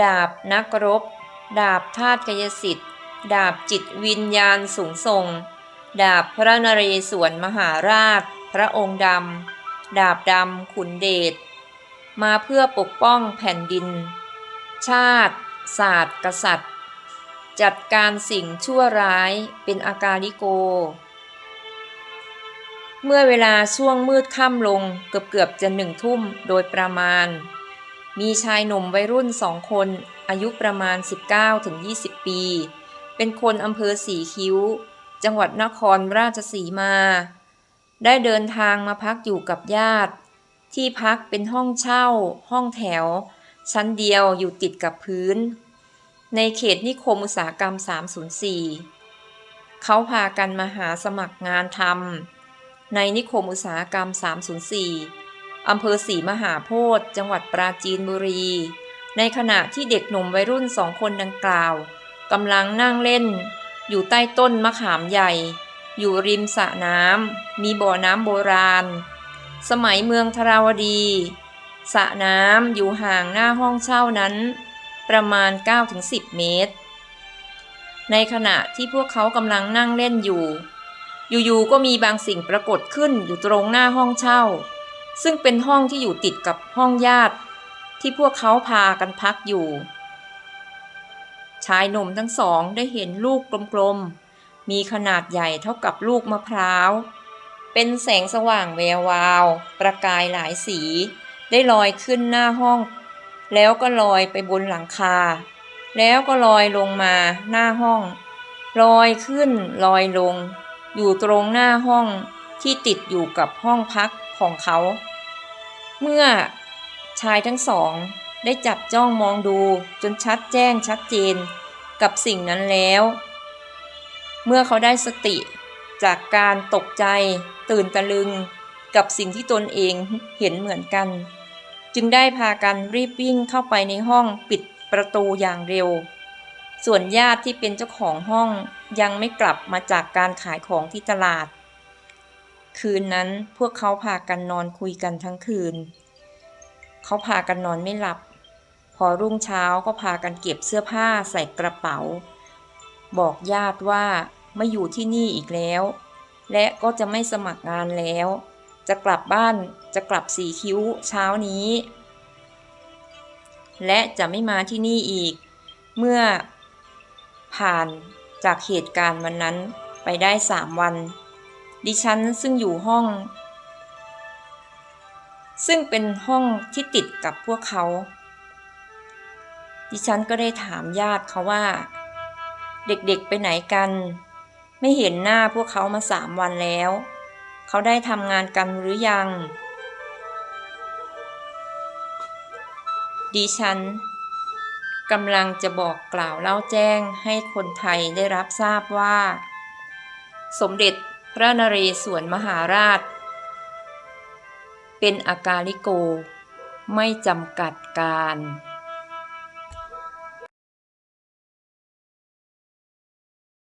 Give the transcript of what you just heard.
ดาบนักรบ ดาบธาตุกายสิทธิ์ ดาบจิตวิญญาณสูงส่ง ดาบพระนเรศวรมหาราช พระองค์ดำ ดาบดำขุนเดช มาเพื่อปกป้องแผ่นดิน ชาติ ศาสตร์ กษัตริย์ จัดการสิ่งชั่วร้ายเป็นอากาลิโก เมื่อเวลาช่วงมืดค่ำลงเกือบเกือบๆจะหนึ่งทุ่มโดยประมาณ มีชายหนุ่มวัยรุ่นสองคน อายุประมาณ 19-20 ปี เป็นคนอำเภอสีคิ้ว จังหวัดนครราชสีมา ได้เดินทางมาพักอยู่กับญาติ ที่พักเป็นห้องเช่า ห้องแถว ชั้นเดียวอยู่ติดกับพื้น ในเขตนิคมอุตสาหกรรม 304 เขาพากันมาหาสมัครงานทำในนิคมอุตสาหกรรม 304 อำเภอศรีมหาโพธิ์จังหวัดปราจีนบุรี ในขณะที่เด็กหนุ่มวัยรุ่นสองคนดังกล่าวกำลังนั่งเล่น อยู่ใต้ต้นมะขามใหญ่ อยู่ริมสระน้ำมีบ่อน้ำโบราณ สมัยเมืองธราวดีสระน้ำอยู่ห่างหน้าห้องเช่านั้น ประมาณ 9-10 เมตร ในขณะที่พวกเขากำลังนั่งเล่นอยู่ อยู่ๆก็มีบางสิ่งปรากฏขึ้นอยู่ตรงหน้าห้องเช่า ซึ่งเป็นห้องที่อยู่ติดกับห้องญาติ ที่พวกเขาพากันพักอยู่ ชายหนุ่มทั้งสองได้เห็นลูกกลมๆ มีขนาดใหญ่เท่ากับลูกมะพร้าว เป็นแสงสว่างแวววาว ประกายหลายสี ได้ลอยขึ้นหน้าห้อง แล้วก็ลอยไปบนหลังคา แล้วก็ลอยลงมาหน้าห้อง ลอยขึ้นลอยลง อยู่ตรงหน้าห้องที่ติดอยู่กับห้องพักของเขา เมื่อชายทั้งสอง ได้จับจ้องมองดูจนชัดแจ้งชัดเจนกับสิ่งนั้นแล้ว เมื่อเขาได้สติจากการตกใจตื่นตะลึงกับสิ่งที่ตนเองเห็นเหมือนกัน จึงได้พากันรีบวิ่งเข้าไปในห้องปิดประตูอย่างเร็ว ส่วนญาติที่เป็นเจ้าของห้องยังไม่กลับมาจากการขายของที่ตลาด คืนนั้นพวกเขาพากันนอนคุยกันทั้งคืน เขาพากันนอนไม่หลับ พอรุ่งเช้าก็พากันเก็บเสื้อผ้าใส่กระเป๋า บอกญาติว่าไม่อยู่ที่นี่อีกแล้ว และก็จะไม่สมัครงานแล้ว จะกลับบ้านจะกลับสีคิ้วเช้านี้ และจะไม่มาที่นี่อีก เมื่อผ่านจากเหตุการณ์วันนั้นไปได้สามวัน ดิฉันซึ่งอยู่ห้อง ซึ่งเป็นห้องที่ติดกับพวกเขา ดิฉันก็ได้ถามญาติเขาว่า เด็กๆไปไหนกัน ไม่เห็นหน้าพวกเขามาสามวันแล้ว เขาได้ทำงานกันหรือยัง ดิฉันกำลังจะบอกกล่าวเล่าแจ้งให้คนไทยได้รับทราบว่า สมเด็จ พระนเรศวรมหาราช เป็นอากาลิโก ไม่จำกัดการ